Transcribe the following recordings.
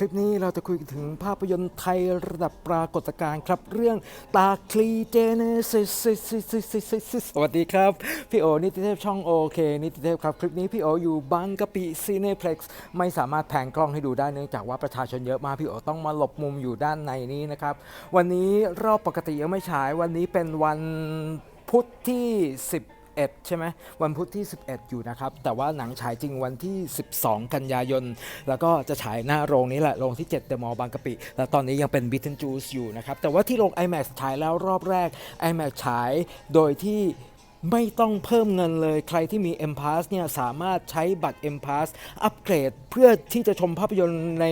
คลิปนี้เราจะคุยถึงภาพยนตร์ไทยระดับปรากฏการณ์ครับ เรื่องตาคลีเจเนซิสสวัสดีครับ พี่โอนิติเทพช่องโอเคนิติเทพครับ คลิปนี้พี่โออยู่บางกะปิซีเนเพล็กซ์ไม่สามารถแผงกล้องให้ดูได้เนื่องจากว่าประชาชนเยอะมากพี่โอต้องมาหลบมุมอยู่ด้านในนี้นะครับ วันนี้รอบปกติยังไม่ฉายวันนี้เป็นวันพุธที่10 11 ใช่ไหมวันพุธที่ 11 อยู่นะครับ แต่ว่าหนังฉายจริงวันที่ 12 กันยายน แล้วก็จะฉายหน้าโรงนี้แหละ โรงที่ 7 เดอะมอลล์บางกะปิ แล้วตอนนี้ยังเป็นบิทเทนจูสอยู่นะครับ แต่ว่าที่โรง IMAX ฉายแล้วรอบแรก IMAX ฉายโดยที่ไม่ต้องเพิ่มเงินเลย ใครที่มี M Pass เนี่ยสามารถใช้บัตร M Pass อัปเกรดเพื่อที่จะชมภาพยนตร์ใน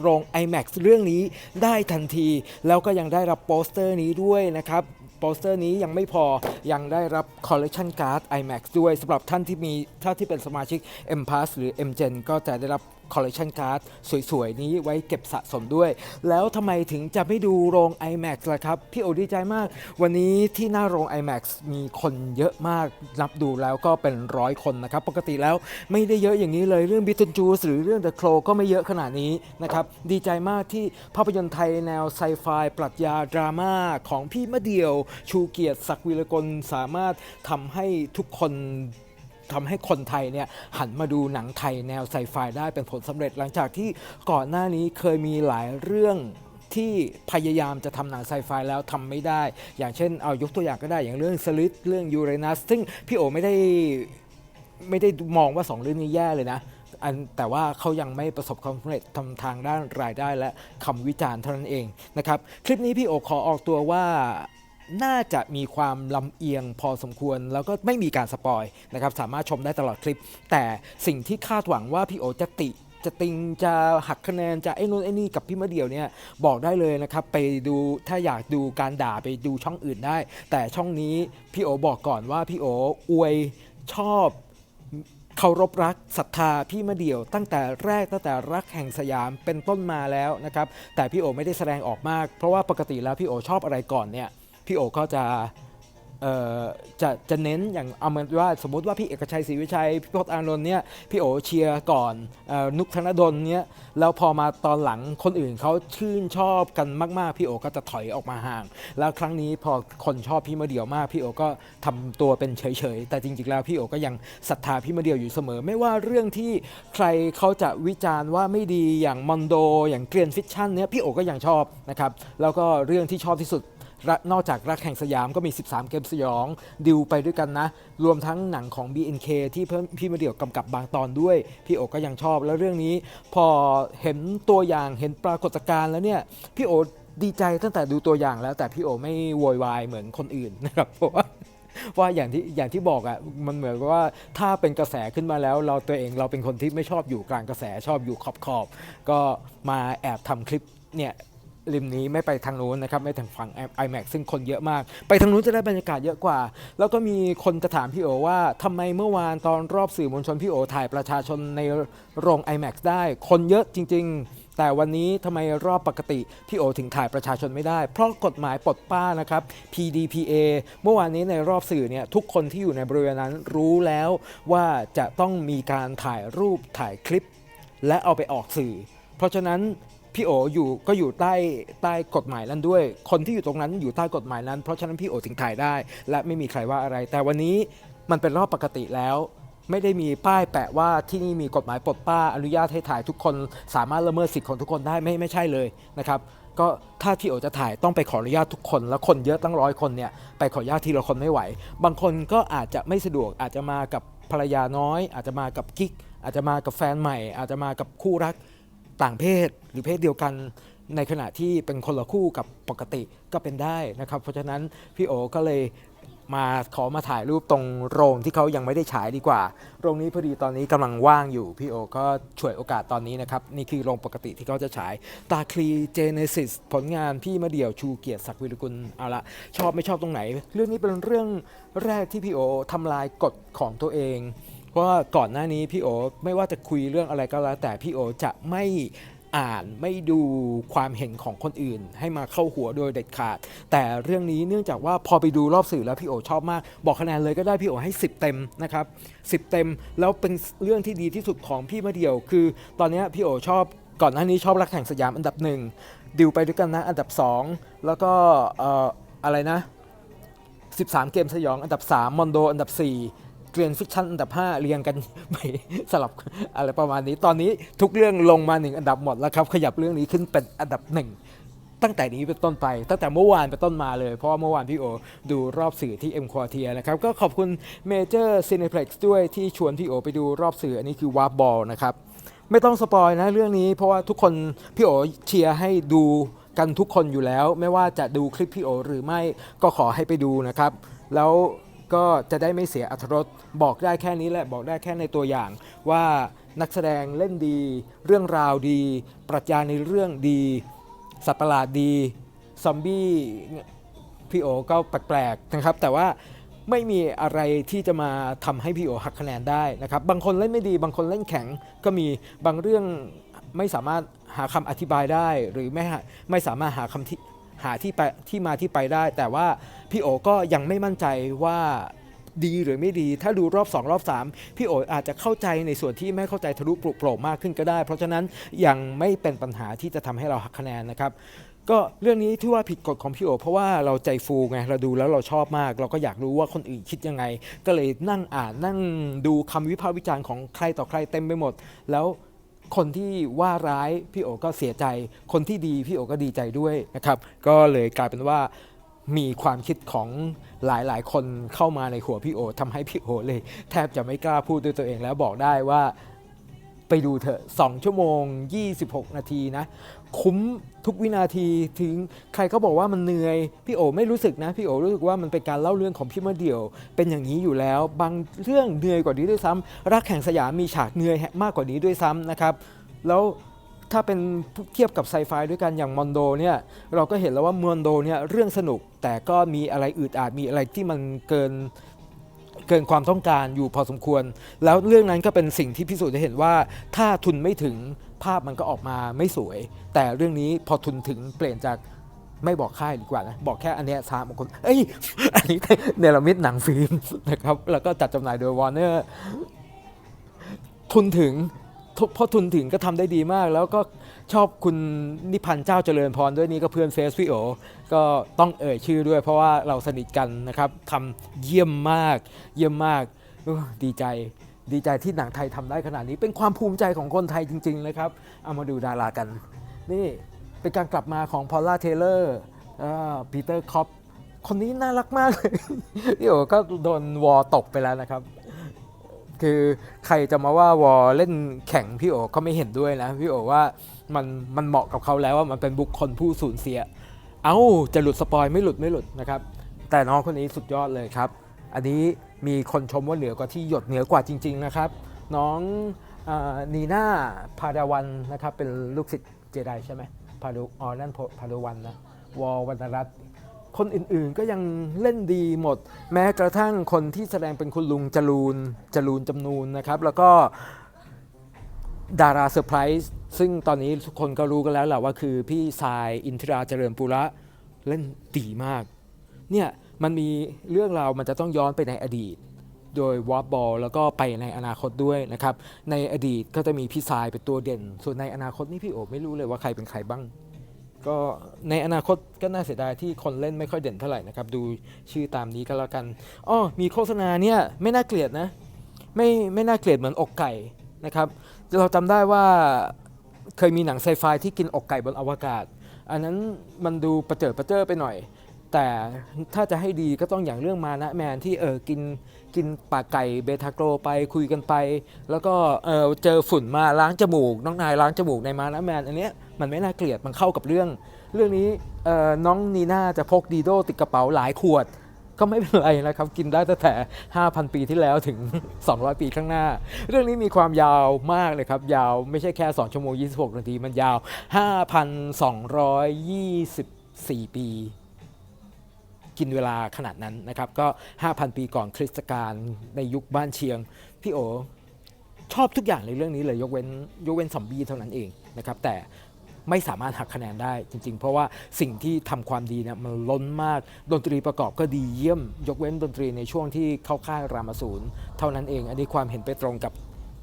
โรง IMAX เรื่องนี้ได้ทันที แล้วก็ยังได้รับโปสเตอร์นี้ด้วยนะครับ โปสเตอร์นี้ยังไม่พอยังได้รับ Collection Card IMAX ด้วยสำหรับท่านที่มีถ้าที่เป็นสมาชิก M Pass หรือ M Gen ก็จะได้รับ Collection Card สวยๆ นี้ไว้เก็บสะสมด้วย แล้วทำไมถึงจะไม่ดูโรง IMAX ล่ะครับ พี่โอดีใจมาก วันนี้ที่หน้าโรง IMAX มีคนเยอะมาก นับดูแล้วก็เป็นร้อยคนนะครับ ปกติแล้วไม่ได้เยอะอย่างนี้เลยเรื่อง b i t t l e j u i c e หรือเรื่อง The Crow ก็ไม่เยอะขนาดนี้นะครับ ดีใจมากที่ภาพยนตร์ไทยแนวไซไฟปรัชญาดราม่าของพี่มะเดียว ชูเกียรติศักดิ์วิรกลสามารถทำให้ทุกคน ทำให้คนไทยเนี่ยหันมาดูหนังไทยแนวไซไฟได้เป็นผลสำเร็จหลังจากที่ก่อนหน้านี้เคยมีหลายเรื่องที่พยายามจะทำหนังไซไฟแล้วทำไม่ได้ อย่างเช่นเอายกตัวอย่างก็ได้อย่างเรื่องสลิดเรื่องยูเรนัสซึ่งพี่โอไม่ได้ไม่ได้มองว่าสองเรื่องนี้แย่เลยนะอันแต่ว่าเขายังไม่ประสบความสำเร็จทำทางด้านรายได้และคำวิจารณ์เท่านั้นเองนะครับ คลิปนี้พี่โอขอออกตัวว่า น่าจะมีความลำเอียงพอสมควร แล้วก็ไม่มีการสปอยนะครับสามารถชมได้ตลอดคลิป แต่สิ่งที่คาดหวังว่าพี่โอจะติจะติงจะหักคะแนนจะไอ้นู่นไอ้นี่กับพี่มะเดี่ยวเนี่ยบอกได้เลยนะครับ ไปดูถ้าอยากดูการด่าไปดูช่องอื่นได้ แต่ช่องนี้พี่โอบอกก่อนว่าพี่โออวยชอบเคารพรักศรัทธาพี่มะเดี่ยว ตั้งแต่แรกตั้งแต่รักแห่งสยามเป็นต้นมาแล้วนะครับ แต่พี่โอไม่ได้แสดงออกมาก เพราะว่าปกติแล้วพี่โอชอบอะไรก่อนเนี่ย พี่โอก็จะเอ่อจะจะเน้นอย่างเอาเมือนว่าสมมติว่าพี่เอกชัยศรีวิชัยพี่พจน์อานนท์เนี่ยพี่โอเชียร์ก่อนเอ่อนุกธนดลเนี่ยแล้วพอมาตอนหลังคนอื่นเขาชื่นชอบกันมากๆ พี่โอก็จะถอยออกมาห่าง แล้วครั้งนี้พอคนชอบพี่มะเดี่ยวมาก พี่โอก็ทำตัวเป็นเฉยๆ แต่จริงๆแล้วพี่โอก็ยังศรัทธาพี่มะเดี่ยวอยู่เสมอ ไม่ว่าเรื่องที่ใครเขาจะวิจารณ์ว่าไม่ดีอย่างมอนโด อย่างเกรียนฟิชชั่นเนี่ยพี่โอก็ยังชอบนะครับแล้วก็เรื่องที่ชอบที่สุด นอกจากรักแห่งสยามก็มี 13 เกมสยองดิวไปด้วยกันนะ รวมทั้งหนังของ BNK ที่เพิ่มพี่มาเดี่ยวกำกับบางตอนด้วย พี่โอก็ยังชอบแล้วเรื่องนี้ พอเห็นตัวอย่างเห็นปรากฏการณ์แล้วเนี่ยพี่โอดีใจตั้งแต่ดูตัวอย่างแล้ว แต่พี่โอไม่โวยวายเหมือนคนอื่นนะครับเพราะว่าว่าอย่างที่อย่างที่บอกอะ่ะมันเหมือนกับว่าถ้าเป็นกระแสขึ้นมาแล้ว เราตัวเองเราเป็นคนที่ไม่ชอบอยู่กลางกระแสชอบอยู่ขอบขอบก็มาแอบทำคลิปเนี่ย ริมนี้ไม่ไปทางนู้นนะครับไม่ทางฝั่ง iMac ซึ่งคนเยอะมาก ไปทางนู้นจะได้บรรยากาศเยอะกว่า แล้วก็มีคนจะถามพี่โอว่าทำไมเมื่อวานตอนรอบสื่อมวลชนพี่โอถ่ายประชาชนในโรง iMac ได้ คนเยอะจริง ๆแต่วันนี้ทำไมรอบปกติพี่โอถึงถ่ายประชาชนไม่ได้ เพราะกฎหมายปลดป้านะครับ PDPA เมื่อวานนี้ในรอบสื่อเนี่ยทุกคนที่อยู่ในบริเวณนั้นรู้แล้วว่าจะต้องมีการถ่ายรูปถ่ายคลิป และเอาไปออกสื่อ เพราะฉะนั้น พี่โออยู่ก็อยู่ใต้ใต้กฎหมายนั้นด้วย คนที่อยู่ตรงนั้นอยู่ใต้กฎหมายนั้น เพราะฉะนั้นพี่โอถึงถ่ายได้ และไม่มีใครว่าอะไร แต่วันนี้มันเป็นรอบปกติแล้ว ไม่ได้มีป้ายแปะว่าที่นี่มีกฎหมายปลดป้าอนุญาตให้ถ่ายทุกคนสามารถละเมิดสิทธิ์ของทุกคนได้ไม่ไม่ใช่เลยนะครับก็ถ้าพี่โอจะถ่ายต้องไปขออนุญาตทุกคน แล้วคนเยอะตั้งร้อยคนเนี่ยไปขออนุญาตทีละคนไม่ไหว บางคนก็อาจจะไม่สะดวกอาจจะมากับภรรยาน้อย อาจจะมากับกิ๊กอาจจะมากับแฟนใหม่ อาจจะมากับคู่รัก ต่างเพศหรือเพศเดียวกันในขณะที่เป็นคนละคู่กับปกติก็เป็นได้นะครับ เพราะฉะนั้นพี่โอก็เลยมาขอมาถ่ายรูปตรงโรงที่เขายังไม่ได้ฉายดีกว่า โรงนี้พอดีตอนนี้กำลังว่างอยู่ พี่โอก็ฉวยโอกาสตอนนี้นะครับ นี่คือโรงปกติที่เขาจะฉาย ตาคลีเจเนซิสผลงานพี่มาเดี่ยวชูเกียรติศักดิ์วิรกุลเอาละชอบไม่ชอบตรงไหน เรื่องนี้เป็นเรื่องแรกที่พี่โอทำลายกฎของตัวเอง ว่าก่อนหน้านี้พี่โอไม่ว่าจะคุยเรื่องอะไรก็แล้ว แต่พี่โอจะไม่อ่านไม่ดูความเห็นของคนอื่น ให้มาเข้าหัวโดยเด็ดขาด แต่เรื่องนี้เนื่องจากว่าพอไปดูรอบสื่อแล้วพี่โอชอบมาก บอกคะแนนเลยก็ได้พี่โอให้ 10 เต็มนะครับ10 เต็มแล้วเป็นเรื่องที่ดีที่สุดของพี่มาเดียว คือ ตอนนี้พี่โอชอบก่อนหน้านี้ชอบรักแห่งสยามอันดับหนึ่งดิวไปด้วยกันนะอันดับ 2 แล้วก็อออะไรนะ 13 เกมสยองอันดับ 3 มอนโดอันดับ 4 รียนฟิกชันอันดับ 5 เรียงกันไปสลับอะไรประมาณนี้ ตอนนี้ทุกเรื่องลงมาหนึ่งอันดับหมดแล้วครับ ขยับเรื่องนี้ขึ้นเป็นอันดับหนึ่งตั้งแต่นี้เป็นต้นไป ตั้งแต่เมื่อวานเป็นต้นมาเลย เพราะเมื่อวานพี่โอดูรอบสื่อที่ M q u a r t i e r นะครับ ก็ขอบคุณ Major Cineplex ด้วยที่ชวนพี่โอไปดูรอบสื่ออันนี้คือ Warp Ball นะครับ ไม่ต้องสปอยนะเรื่องนี้เพราะว่าทุกคนพี่โอเชียร์ให้ดูกันทุกคนอยู่แล้ว ไม่ว่าจะดูคลิปพี่โอหรือไม่ก็ขอให้ไปดูนะครับ แล้ว ก็จะได้ไม่เสียอรรถรสบอกได้แค่นี้แหละบอกได้แค่ในตัวอย่าง ว่านักแสดงเล่นดี เรื่องราวดี ปรัชญาในเรื่องดี สัตว์ประหลาดดี ซอมบี้พี่โอก็แปลกๆนะครับ แต่ว่าไม่มีอะไรที่จะมาทำให้พี่โอหักคะแนนได้นะครับ บางคนเล่นไม่ดี บางคนเล่นแข็งก็มีบางเรื่องไม่สามารถหาคำอธิบายได้ หรือไม่ไม่สามารถหาคำที่ หาที่ไปที่มาที่ไปได้ แต่ว่าพี่โอก็ยังไม่มั่นใจว่าดีหรือไม่ดี ถ้าดูรอบ 2 รอบ 3 พี่โอ๋อาจจะเข้าใจในส่วนที่ไม่เข้าใจทะลุปลุกโปร่งมากขึ้นก็ได้ เพราะฉะนั้นยังไม่เป็นปัญหาที่จะทำให้เราหักคะแนนนะครับ ก็เรื่องนี้ที่ว่าผิดกฎของพี่โอเพราะว่าเราใจฟูไงเราดูแล้วเราชอบมาก เราก็อยากรู้ว่าคนอื่นคิดยังไง ก็เลยนั่งอ่านนั่งดูคำวิพากษ์วิจารณ์ของใครต่อใครเต็มไปหมด แล้ว คนที่ว่าร้ายพี่โอก็เสียใจ คนที่ดีพี่โอก็ดีใจด้วยนะครับก็เลยกลายเป็นว่ามีความคิดของหลายๆ คนเข้ามาในหัวพี่โอทำให้พี่โอเลย แทบจะไม่กล้าพูดด้วยตัวเองแล้วบอกได้ว่า ไปดูเถอะ2ชั่วโมง 26 นาทีนะ คุ้มทุกวินาทีถึงใครก็บอกว่ามันเหนื่อย พี่โอไม่รู้สึกนะ พี่โอรู้สึกว่ามันเป็นการเล่าเรื่องของพี่มะเดี่ยว เป็นอย่างนี้อยู่แล้ว บางเรื่องเหนื่อยกว่านี้ด้วยซ้ำรักแห่งสยามมีฉากเหนื่อยมากกว่านี้ด้วยซ้ำนะครับ แล้วถ้าเป็นเทียบกับไซไฟด้วยกันอย่างมอนโดเนี่ยเราก็เห็นแล้วว่ามอนโดเนี่ยเรื่องสนุกแต่ก็มีอะไรอืดอาดมีอะไรที่มันเกิน เกินความต้องการอยู่พอสมควร แล้วเรื่องนั้นก็เป็นสิ่งที่พิสูจน์ให้เห็นว่า ถ้าทุนไม่ถึงภาพมันก็ออกมาไม่สวย แต่เรื่องนี้พอทุนถึงเปลี่ยนจากไม่บอกค่ายดีกว่านะ บอกแค่อันเนี้ยสามคน เอ้ย อันนี้เนรมิตหนังฟิล์มนะครับ แล้วก็จัดจำหน่ายโดยวอร์เนอร์ทุนถึงพอทุนถึงก็ทำได้ดีมาก แล้วก็ ชอบคุณนิพันธ์เจ้าเจริญพรด้วยนี่ก็เพื่อนเฟซพี่โอก็ต้องเอ่ยชื่อด้วยเพราะว่าเราสนิทกันนะครับทำเยี่ยมมาก เยี่ยมมากดีใจดีใจที่หนังไทยทำได้ขนาดนี้ เป็นความภูมิใจของคนไทยจริง ๆ นะครับ เอามาดูดารากัน นี่เป็นการกลับมาของพอลล่าเทเลอร์ปีเตอร์คอปคนนี้น่ารักมากเลยพี่โอก็โดนวอตกไปแล้วนะครับ คือใครจะมาว่าวอเล่นแข่งพี่โอก็ไม่เห็นด้วยนะ พี่โอว่า มันมันเหมาะกับเขาแล้วว่ามันเป็นบุคคลผู้สูญเสีย เอ้าจะหลุดสปอยไม่หลุดไม่หลุดนะครับ แต่น้องคนนี้สุดยอดเลยครับ อันนี้มีคนชมว่าเหนือกว่าที่หยดเหนือกว่าจริง ๆนะครับ น้องอนีน่าพาดาวันนะครับเป็นลูกศิษย์เจไดใช่ไหมพาดูอ๋อนั่นพาดาวันนะวอวรรณรัตน์คนอื่นๆก็ยังเล่นดีหมด แม้กระทั่งคนที่แสดงเป็นคุณลุงจรูนจรูนจำนูนนะครับ แล้วก็ดาราเซอร์ไพรส์ ซึ่งตอนนี้ทุกคนก็รู้กันแล้วแหละว่าคือพี่ทรายอินทราเจริญปุระเล่นดีมาก เนี่ยมันมีเรื่องราวมันจะต้องย้อนไปในอดีต โดยวอ b บอลแล้วก็ไปในอนาคตด้วยนะครับ ในอดีตก็จะมีพี่ทรายเป็นตัวเด่น ส่วนในอนาคตนี่พี่โอบไม่รู้เลยว่าใครเป็นใครบ้าง ก็ในอนาคตก็น่าเสียดายที่คนเล่นไม่ค่อยเด่นเท่าไหร่นะครับ ดูชื่อตามนี้ก็แล้วกันอ้อมีโฆษณาเนี่ยไม่น่าเกลียดนะ ไม่ไม่น่าเกลียดเหมือนอกไก่นะครับ เราจำได้ว่า เคยมีหนังไซไฟที่กินอกไก่บนอวกาศ อันนั้นมันดูประเจิดประเจ้อไปหน่อย แต่ถ้าจะให้ดีก็ต้องอย่างเรื่องมานะแมนที่เออกินกินปากไก่เบทาโกรไปคุยกันไป แล้วก็เออเจอฝุ่นมาล้างจมูก น้องนายล้างจมูกในมานะแมนอันเนี้ยมันไม่น่าเกลียดมันเข้ากับเรื่อง เรื่องนี้เออน้องนีน่าจะพกดีโดติดกระเป๋าหลายขวด ก็ไม่เป็นไรนะครับ กินได้ตั้งแต่ 5,000 ปีที่แล้วถึง 200 ปีข้างหน้า เรื่องนี้มีความยาวมากเลยครับ ยาวไม่ใช่แค่ 2 ชั่วโมง 26 นาที มันยาว 5,224 ปี กินเวลาขนาดนั้นนะครับ ก็ 5,000 ปีก่อนคริสตกาลในยุคบ้านเชียง พี่โอชอบทุกอย่างในเรื่องนี้เลยยกเว้นยกเว้นซอมบี้เท่านั้นเองนะครับแต่ ไม่สามารถหักคะแนนได้จริง ๆ เพราะว่าสิ่งที่ทำความดีเนี่ยมันล้นมากดนตรีประกอบก็ดีเยี่ยม ยกเว้นดนตรีในช่วงที่เข้าค่ายรามาศูนย์เท่านั้นเอง อันนี้ความเห็นไปตรงกับ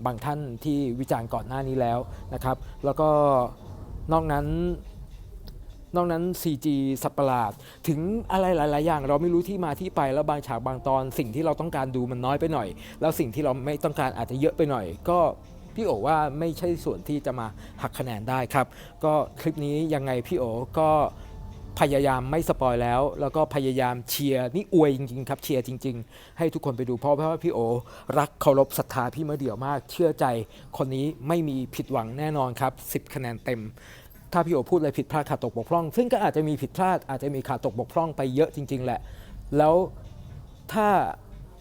บางท่านที่วิจารณ์ก่อนหน้านี้แล้วนะครับ แล้วก็นอกนั้นนอกนั้น CG สัตว์ประหลาด ถึงอะไรหลาย ๆ อย่าง เราไม่รู้ที่มาที่ไปแล้วบางฉากบางตอน สิ่งที่เราต้องการดูมันน้อยไปหน่อย แล้วสิ่งที่เราไม่ต้องการอาจจะเยอะไปหน่อย ก็ พี่โอว่าไม่ใช่ส่วนที่จะมาหักคะแนนได้ครับ ก็คลิปนี้ยังไงพี่โอก็พยายามไม่สปอยแล้ว แล้วก็พยายามเชียร์นี่อวยจริงๆครับเชียร์จริง ๆ ให้ทุกคนไปดูเพราะว่าพี่โอ รักเคารพศรัทธาพี่มะเดี่ยวมาก เชื่อใจคนนี้ไม่มีผิดหวังแน่นอนครับ 10 คะแนนเต็ม ถ้าพี่โอพูดอะไรผิดพลาดขาดตกบกพร่อง ซึ่งก็อาจจะมีผิดพลาดอาจจะมีขาดตกบกพร่องไปเยอะจริง ๆ แหละ แล้วถ้า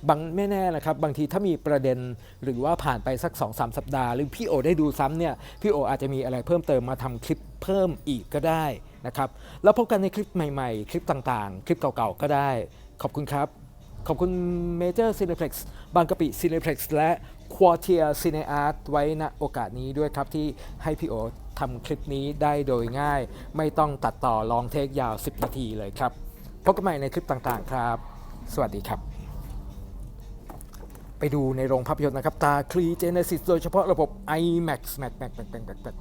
บางไม่แน่นะครับ บางทีถ้ามีประเด็นหรือว่าผ่านไปสัก2อสสัปดาห์ หรือพี่โอได้ดูซ้ำเนี่ยพี่โออาจจะมีอะไรเพิ่มเติมมาทำคลิปเพิ่มอีกก็ได้นะครับ แล้วพบกันในคลิปใหม่ๆ คลิปต่างๆ คลิปเก่าๆก็ได้ ขอบคุณครับ ขอบคุณ Major Cineplex บางกะปิ Cineplex และ Quartier Cineart ไว้ณโอกาสนี้ด้วยครับที่ให้พี่โอทำคลิปนี้ได้โดยง่าย ไม่ต้องตัดต่อลองเทคยาว 10 นาทีเลยครับ พบกันใหม่ในคลิปต่างๆครับ สวัสดีครับ ไปดูในโรงภาพยนตร์นะครับ ตาคลีเจเนซิสโดยเฉพาะระบบ IMAX Max Max Max Max Max Max